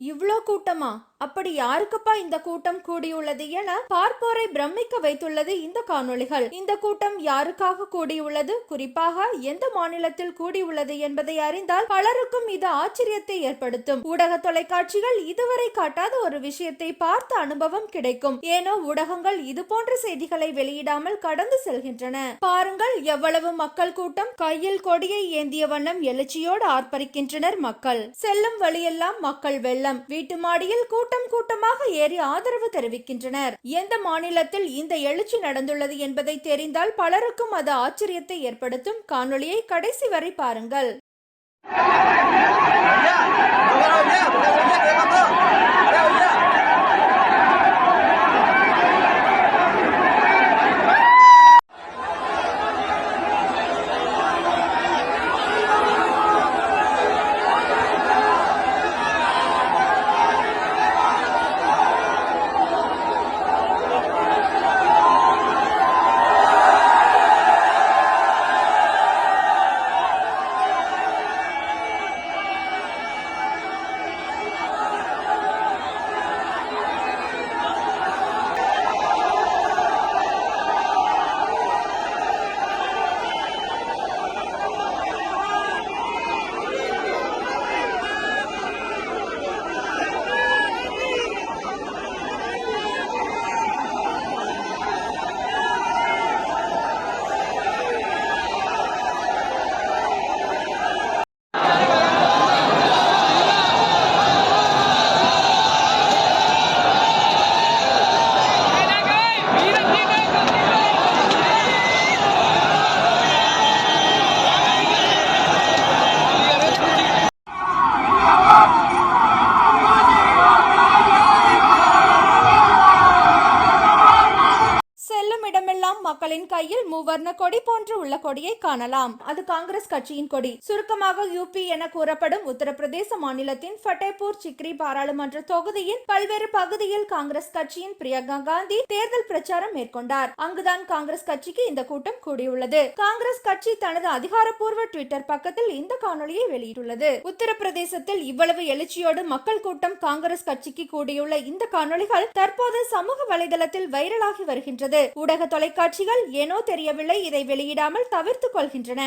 இவ்ளோ கூட்டமா? அப்படி யாருக்குப்பா இந்த கூட்டம் கூடியுள்ளது என பார்ப்போரை பிரமிக்க வைத்துள்ளது இந்த காணொளிகள். இந்த கூட்டம் யாருக்காக கூடியுள்ளது? குறிப்பாக எந்த மாநிலத்தில் கூடியுள்ளது என்பதை அறிந்தால் பலருக்கும் இது ஆச்சரியத்தை ஏற்படுத்தும். ஊடக தொலைக்காட்சிகள் இதுவரை காட்டாத ஒரு விஷயத்தை பார்த்த அனுபவம் கிடைக்கும். ஏனோ ஊடகங்கள் இது போன்ற செய்திகளை வெளியிடாமல் கடந்து செல்கின்றன. பாருங்கள் எவ்வளவு மக்கள் கூட்டம் கையில் கொடியை ஏந்திய வண்ணம் எழுச்சியோடு ஆர்ப்பரிக்கின்றனர் மக்கள். செல்லும் வழியெல்லாம் மக்கள் வெள்ளம் வீட்டு மாடியில் கூட்டம் கூட்டமாக ஏறி ஆதரவு தெரிவிக்கின்றனர் எந்த மாநிலத்தில் இந்த எழுச்சி நடந்துள்ளது என்பதை தெரிந்தால் பலருக்கும் அது ஆச்சரியத்தை ஏற்படுத்தும் காணொளியை கடைசி வரை பாருங்கள் செல்லும் மக்களின் கையில் மூவர்ண கொடி போன்று உள்ள கொடியை காணலாம். அது காங்கிரஸ் கட்சியின் கொடி. சுருக்கமாக யூபி என கூறப்படும் உத்தரப்பிரதேச மாநிலத்தின் ஃபட்டேபூர் சிக்ரி பாராளுமன்ற தொகுதியின் பல்வேறு பகுதியில் காங்கிரஸ் கட்சியின் பிரியங்கா காந்தி தேர்தல் பிரச்சாரம் மேற்கொண்டார். அங்குதான் காங்கிரஸ் கட்சிக்கு இந்த கூட்டம் கூடியுள்ளது. காங்கிரஸ் கட்சி தனது அதிகாரப்பூர்வ ட்விட்டர் பக்கத்தில் இந்த காணொலியை வெளியிட்டுள்ளது. உத்தரப்பிரதேசத்தில் இவ்வளவு எழுச்சியோடு மக்கள் கூட்டம் காங்கிரஸ் கட்சிக்கு கூடியுள்ள இந்த காணொலிகள் தற்போது சமூக வலைதளத்தில் வைரலாகி வருகின்றது. ஊடக தொலைக்காட்சி தொலைக்காட்சிகள் ஏனோ தெரியவில்லை இதை வெளியிடாமல் தவிர்த்து கொள்கின்றன.